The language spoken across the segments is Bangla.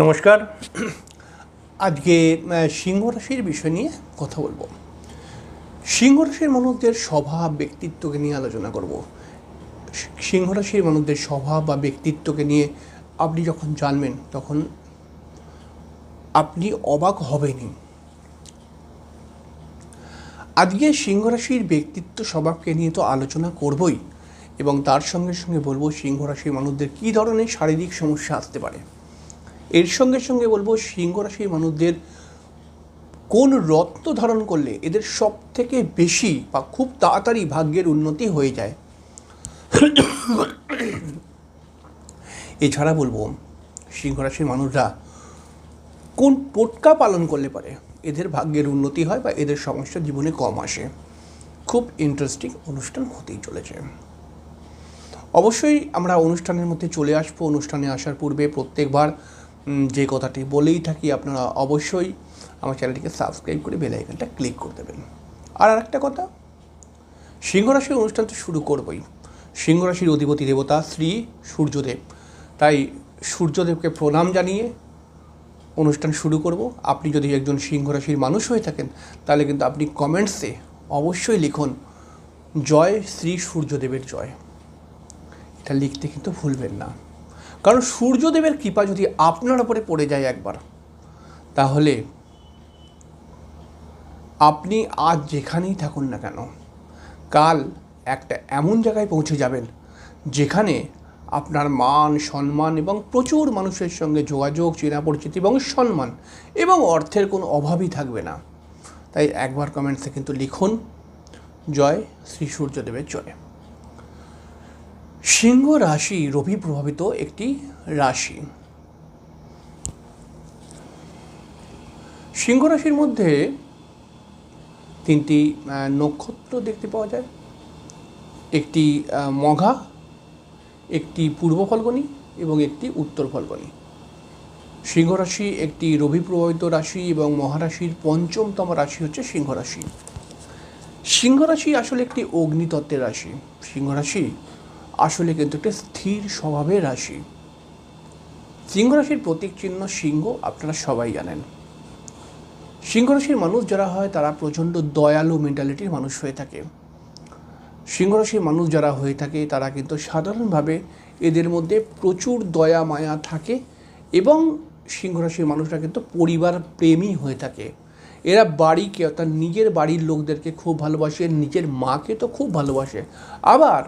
নমস্কার। আজকে সিংহ রাশির বিষয় নিয়ে কথা বলব। সিংহ রাশির মানুষদের স্বভাব, ব্যক্তিত্বকে নিয়ে আলোচনা করব। সিংহ রাশির মানুষদের স্বভাব বা ব্যক্তিত্বকে নিয়ে আপনি যখন জানবেন, তখন আপনি অবাক হবেনই। আজকে সিংহ রাশির ব্যক্তিত্ব স্বভাবকে নিয়ে তো আলোচনা করবই এবং তার সঙ্গে সঙ্গে বলব, সিংহ রাশির মানুষদের কী ধরনের শারীরিক সমস্যা আসতে পারে? এর সঙ্গে সঙ্গে বলব সিংহ রাশির মানুষদের কোন রত্ন ধারণ করলে এদের সব থেকে বেশি বা খুব তাড়াতাড়ি ভাগ্যের উন্নতি হয়ে যায়? এছাড়া বলব সিংহ রাশির মানুষরা কোন টোটকা পালন করলে পারে? এদের ভাগ্যের উন্নতি হয় বা এদের সমস্যা জীবনে কম আসে? খুব ইন্টারেস্টিং অনুষ্ঠান হতেই চলেছে। অবশ্যই আমরা অনুষ্ঠানের মধ্যে চলে আসব। অনুষ্ঠানে আসার পূর্বে প্রত্যেকবার যে কথাটি বলেই থাকি, আপনারা অবশ্যই আমার চ্যানেলটিকে সাবস্ক্রাইব করে বেল আইকনটা ক্লিক করে দেবেন। আর আরেকটা কথা সিংহ রাশির অনুষ্ঠান তো শুরু করবই। সিংহ রাশির অধিপতি দেবতা শ্রী সূর্যদেব। তাই সূর্যদেবকে প্রণাম জানিয়ে অনুষ্ঠান শুরু করব। আপনি যদি একজন সিংহ রাশির মানুষ হয়ে থাকেন, তাহলে কিন্তু আপনি কমেন্টসে অবশ্যই লিখুন, জয় শ্রী সূর্যদেবের জয়। এটা লিখতে কিন্তু ভুলবেন না। কারণ সূর্যদেবের কৃপা যদি আপনার ওপরে পড়ে যায় একবার, তাহলে আপনি আজ যেখানেই থাকুন না কেন, কাল একটা এমন জায়গায় পৌঁছে যাবেন যেখানে আপনার মান, সম্মান এবং প্রচুর মানুষের সঙ্গে যোগাযোগ চেনা পরিচিতি এবং সম্মান এবং অর্থের কোনো অভাবই থাকবে না। তাই একবার কমেন্টসে কিন্তু লিখুন, জয় শ্রী সূর্যদেবের জয় সিংহ রাশি রবি প্রভাবিত একটি রাশি। সিংহ রাশির মধ্যে তিনটি নক্ষত্র দেখতে পাওয়া যায়। একটি মঘা, একটি পূর্ব ফল্গুনী এবং একটি উত্তর ফল্গুনী। সিংহ রাশি একটি রবি প্রভাবিত রাশি এবং মহারাশির পঞ্চমতম রাশি হচ্ছে সিংহ রাশি। সিংহ রাশি আসলে একটি অগ্নিতত্ত্বের রাশি। সিংহ রাশি আসলে কিন্তু একটা স্থির স্বভাবের রাশি। সিংহ রাশির প্রতীক চিহ্ন সিংহ, আপনারা সবাই জানেন। সিংহ রাশির মানুষ যারা হয়, তারা প্রচণ্ড দয়ালু মেন্টালিটির মানুষ হয়ে থাকে। সিংহ রাশির মানুষ যারা হয়ে থাকে, তারা কিন্তু সাধারণভাবে এদের মধ্যে প্রচুর দয়া মায়া থাকে এবং সিংহ রাশির মানুষরা কিন্তু পরিবার প্রেমী হয়ে থাকে। এরা বাড়িকে, অর্থাৎ নিজের বাড়ির লোকদেরকে খুব ভালোবাসে, নিজের মাকে তো খুব ভালোবাসে। আবার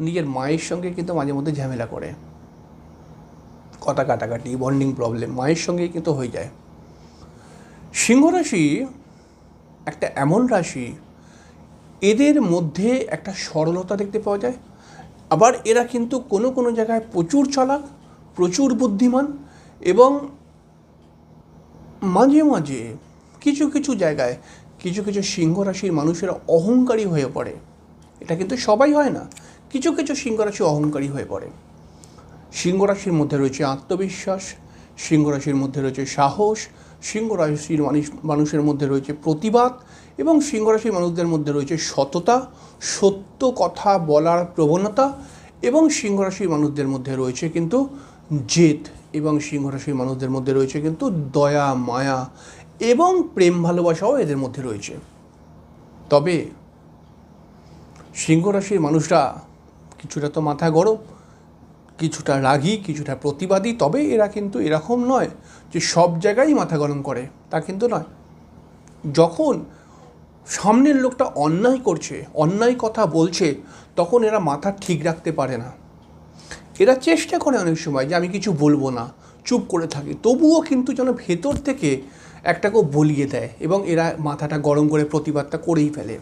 নিজের মায়ের সঙ্গে কিন্তু মাঝে মধ্যে ঝামেলা করে। কথা কাটাকাটি বন্ডিং প্রবলেম মায়ের সঙ্গেই কিন্তু হয়ে যায়। সিংহ রাশি একটা এমন রাশি, এদের মধ্যে একটা সরলতা দেখতে পাওয়া যায়। আবার এরা কিন্তু কোনো কোনো জায়গায় প্রচুর চালাক, প্রচুর বুদ্ধিমান এবং মাঝে মাঝে কিছু কিছু জায়গায় কিছু কিছু সিংহ রাশির মানুষেরা অহংকারী হয়ে পড়ে। এটা কিন্তু সবাই হয় না। কিছু কিছু সিংহ রাশি অহংকারী হয়ে পড়ে। সিংহ রাশির মধ্যে রয়েছে আত্মবিশ্বাস, সিংহ রাশির মধ্যে রয়েছে সাহস, সিংহ রাশির মানুষ, মানুষের মধ্যে রয়েছে প্রতিবাদ এবং সিংহ রাশির মানুষদের মধ্যে রয়েছে সততা, সত্য কথা বলার প্রবণতা এবং সিংহরাশির মানুষদের মধ্যে রয়েছে কিন্তু জেদ এবং সিংহরাশির মানুষদের মধ্যে রয়েছে কিন্তু দয়া, মায়া এবং প্রেম ভালোবাসাও এদের মধ্যে রয়েছে। তবে সিংহ রাশির মানুষরা কিছুটা তো মাথা গরম, কিছুটা রাগী, কিছুটা প্রতিবাদী, তবে এরা কিন্তু এরকম নয় যে সব জায়গায় মাথা গরম করে, তা কিন্তু নয়। যখন সামনের লোকটা অন্যায় করছে, অন্যায় কথা বলছে, তখন এরা মাথা ঠিক রাখতে পারে না। এরা চেষ্টা করে অনেক সময় যে আমি কিছু বলব না, চুপ করে থাকি, তবুও কিন্তু যেন ভেতর থেকে একটাকেও বলিয়ে দেয় এবং এরা মাথাটা গরম করে প্রতিবাদটা করেই ফেলে।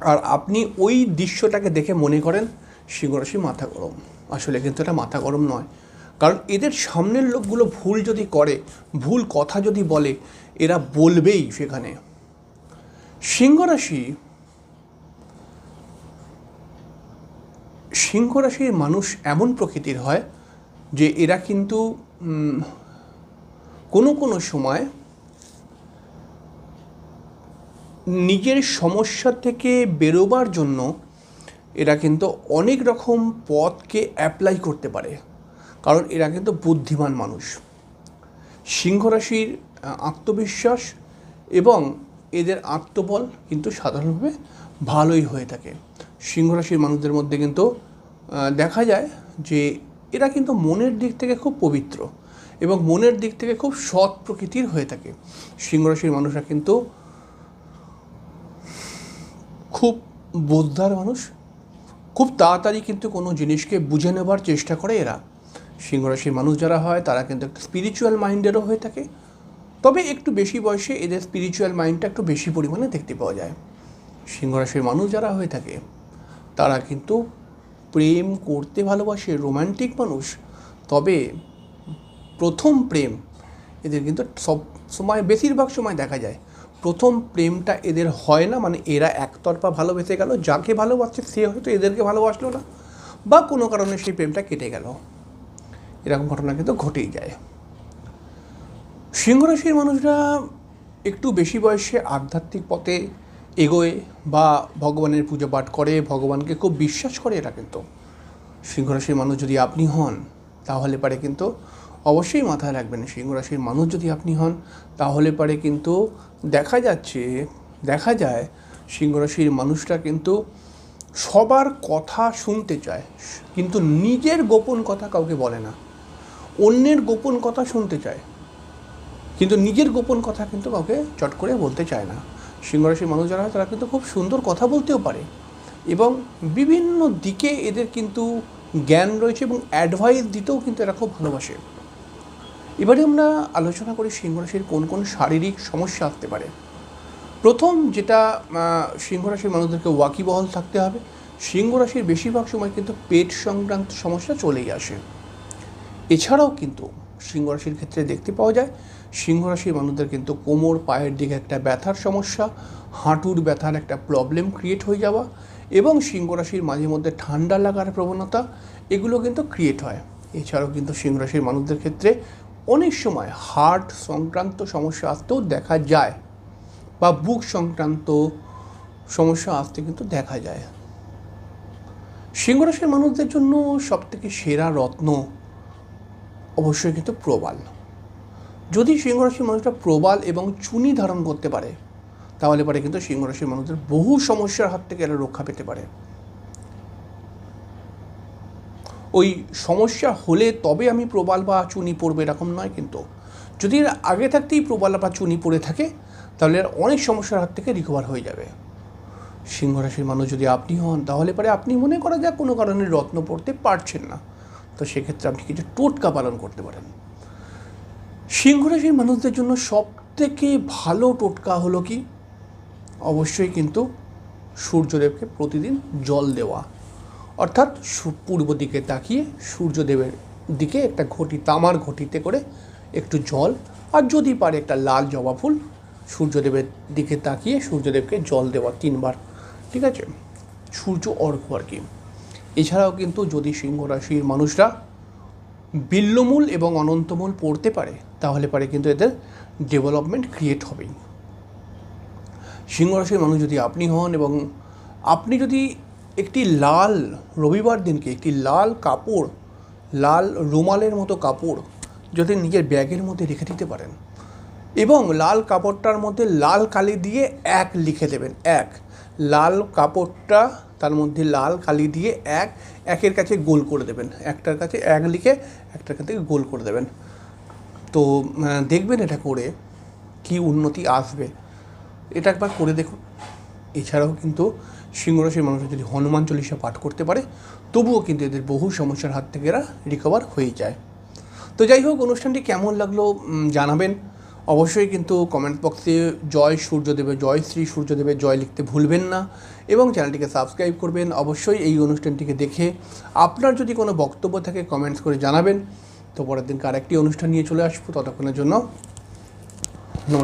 আর আপনি ওই দৃশ্যটাকে দেখে মনে করেন সিংহরাশি মাথা গরম। আসলে কিন্তু এটা মাথা গরম নয়। কারণ এদের সামনের লোকগুলো ভুল যদি করে, ভুল কথা যদি বলে, এরা বলবেই সেখানে। সিংহরাশি, সিংহরাশির মানুষ এমন প্রকৃতির হয় যে এরা কিন্তু কোনো কোনো সময় নিজের সমস্যা থেকে বেরোবার জন্য এরা কিন্তু অনেক রকম পথকে অ্যাপ্লাই করতে পারে। কারণ এরা কিন্তু বুদ্ধিমান মানুষ। সিংহ রাশির আত্মবিশ্বাস এবং এদের আত্মবল কিন্তু সাধারণভাবে ভালোই হয়ে থাকে। সিংহ রাশির মানুষদের মধ্যে কিন্তু দেখা যায় যে এরা কিন্তু মনের দিক থেকে খুব পবিত্র এবং মনের দিক থেকে খুব সৎ প্রকৃতির হয়ে থাকে। সিংহ রাশির মানুষরা কিন্তু খুব বোদ্ধার মানুষ, খুব তাড়াতাড়ি কিন্তু কোনো জিনিসকে বুঝে নেবার চেষ্টা করে এরা। সিংহরাশির মানুষ যারা হয়, তারা কিন্তু একটু স্পিরিচুয়াল মাইন্ডেরও হয়ে থাকে। তবে একটু বেশি বয়সে এদের স্পিরিচুয়াল মাইন্ডটা একটু বেশি পরিমাণে দেখতে পাওয়া যায়। সিংহরাশির মানুষ যারা হয়ে থাকে, তারা কিন্তু প্রেম করতে ভালোবাসে রোমান্টিক মানুষ। তবে প্রথম প্রেম এদের কিন্তু সব সময়, বেশিরভাগ সময় দেখা যায়। প্রথম প্রেমটা এদের হয় না মানে এরা একতরফা ভালোবেসে গেল, যাকে ভালোবাসছে সে হয়তো এদেরকে ভালোবাসলো না, বা কোনো কারণে সেই প্রেমটা কেটে গেল। এরকম ঘটনা কিন্তু ঘটেই যায়। সিংহরাশির মানুষরা একটু বেশি বয়সে আধ্যাত্মিক পথে এগোয়, বা ভগবানের পুজো পাঠ করে, ভগবানকে খুব বিশ্বাস করে এরা কিন্তু। সিংহরাশির মানুষ যদি আপনি হন, তাহলে পারে কিন্তু অবশ্যই মাথায় রাখবেন সিংহরাশির মানুষ যদি আপনি হন, তাহলে পারে কিন্তু দেখা যাচ্ছে, দেখা যায় সিংহরাশির মানুষরা কিন্তু সবার কথা শুনতে চায়, কিন্তু নিজের গোপন কথা কাউকে বলে না। অন্যের গোপন কথা শুনতে চায়, কিন্তু নিজের গোপন কথা কিন্তু কাউকে চট করে বলতে চায় না। সিংহরাশির মানুষ যারা তারা কিন্তু খুব সুন্দর কথা বলতেও পারে এবং বিভিন্ন দিকে এদের কিন্তু জ্ঞান রয়েছে এবং অ্যাডভাইস দিতেও কিন্তু এরা খুব ভালোবাসে। এবারে আমরা আলোচনা করি সিংহরাশির কোন কোন শারীরিক সমস্যা আসতে পারে। প্রথম যেটা সিংহরাশির মানুষদেরকে ওয়াকিবহল থাকতে হবে। সিংহরাশির বেশিরভাগ সময় কিন্তু পেট সংক্রান্ত সমস্যা চলেই আসে। এছাড়াও কিন্তু সিংহ রাশির ক্ষেত্রে দেখতে পাওয়া যায়, সিংহ রাশির মানুষদের কিন্তু কোমর, পায়ের দিকে একটা ব্যথার সমস্যা, হাঁটুর ব্যথার একটা প্রবলেম ক্রিয়েট হয়ে যাওয়া এবং সিংহ রাশির মাঝে মধ্যে ঠান্ডা লাগার প্রবণতা, এগুলো কিন্তু ক্রিয়েট হয়। এছাড়াও কিন্তু সিংহ রাশির মানুষদের ক্ষেত্রে অনেক সময় হার্ট সংক্রান্ত সমস্যা আসতেও দেখা যায় বা বুক সংক্রান্ত সমস্যা আসতে কিন্তু দেখা যায়। সিংহ রাশির মানুষদের জন্য সবথেকে সেরা রত্ন অবশ্যই কিন্তু প্রবাল। যদি সিংহরাশির মানুষটা প্রবাল এবং চুনি ধারণ করতে পারে, তাহলে পরে কিন্তু সিংহরাশির মানুষদের বহু সমস্যার হাত থেকে এরা রক্ষা পেতে পারে। ওই সমস্যা হলে তবে আমি প্রবাল বা চুনি পরবে এরকম নয় কিন্তু। যদি এর আগে থাকতেই প্রবাল বা চুনি পরে থাকে, তাহলে এর অনেক সমস্যার হাত থেকে রিকভার হয়ে যাবে। সিংহরাশির মানুষ যদি আপনি হন, তাহলে পরে আপনি মনে করা যাক কোনো কারণে রত্ন পড়তে পারছেন না। তো সেক্ষেত্রে আপনি কিছু টোটকা পালন করতে পারেন। সিংহরাশির মানুষদের জন্য সব থেকে ভালো টোটকা হলো কি? অবশ্যই কিন্তু সূর্যদেবকে প্রতিদিন জল দেওয়া। অর্থাৎ পূর্ব দিকে তাকিয়ে সূর্যদেবের দিকে একটা ঘটি, তামার ঘটিতে করে একটু জল, আর যদি পারে একটা লাল জবা ফুল, সূর্যদেবের দিকে তাকিয়ে সূর্যদেবকে জল দেওয়া তিনবার, ঠিক আছে? সূর্য অর্ঘ্য আর কি। এছাড়াও কিন্তু যদি সিংহ রাশির মানুষরা বিল্লমূল এবং অনন্তমূল পড়তে পারে, তাহলে পারে কিন্তু এদের ডেভেলপমেন্ট ক্রিয়েট হবেই। সিংহ রাশির মানুষ যদি আপনি হন এবং আপনি যদি একটি লাল রবিবার দিনকে একটি লাল কাপড়, লাল রুমালের মতো কাপড় যদি নিজের ব্যাগের মধ্যে রেখে দিতে পারেন এবং লাল কাপড়টার মধ্যে লাল কালি দিয়ে এক লিখে দেবেন, এক। লাল কাপড়টা তার মধ্যে লাল কালি দিয়ে এক, একের কাছে গোল করে দেবেন, একটার কাছে এক লিখে একটার কাছে গোল করে দেবেন। তো দেখবেন এটা করে কি উন্নতি আসবে। এটা একবার করে দেখুন। এছাড়াও কিন্তু সিংহরাশির মানুষ যদি হনুমান চল্লিশা পাঠ করতে পারে, তবুও কিন্তু এদের বহু সমস্যার হাত থেকে এরা রিকভার হয়ে যায়। তো যাই হোক, অনুষ্ঠানটি কেমন লাগল জানাবেন। অবশ্যই কিন্তু কমেন্ট বক্সে জয় সূর্যদেবে, জয় শ্রী সূর্যদেবে জয় লিখতে ভুলবেন না এবং চ্যানেলটিকে সাবস্ক্রাইব করবেন। অবশ্যই এই অনুষ্ঠানটিকে দেখে আপনার যদি কোনো বক্তব্য থাকে কমেন্টস করে জানাবেন। তো পরের দিনকে আরেকটি অনুষ্ঠান নিয়ে চলে আসব, ততক্ষণের জন্য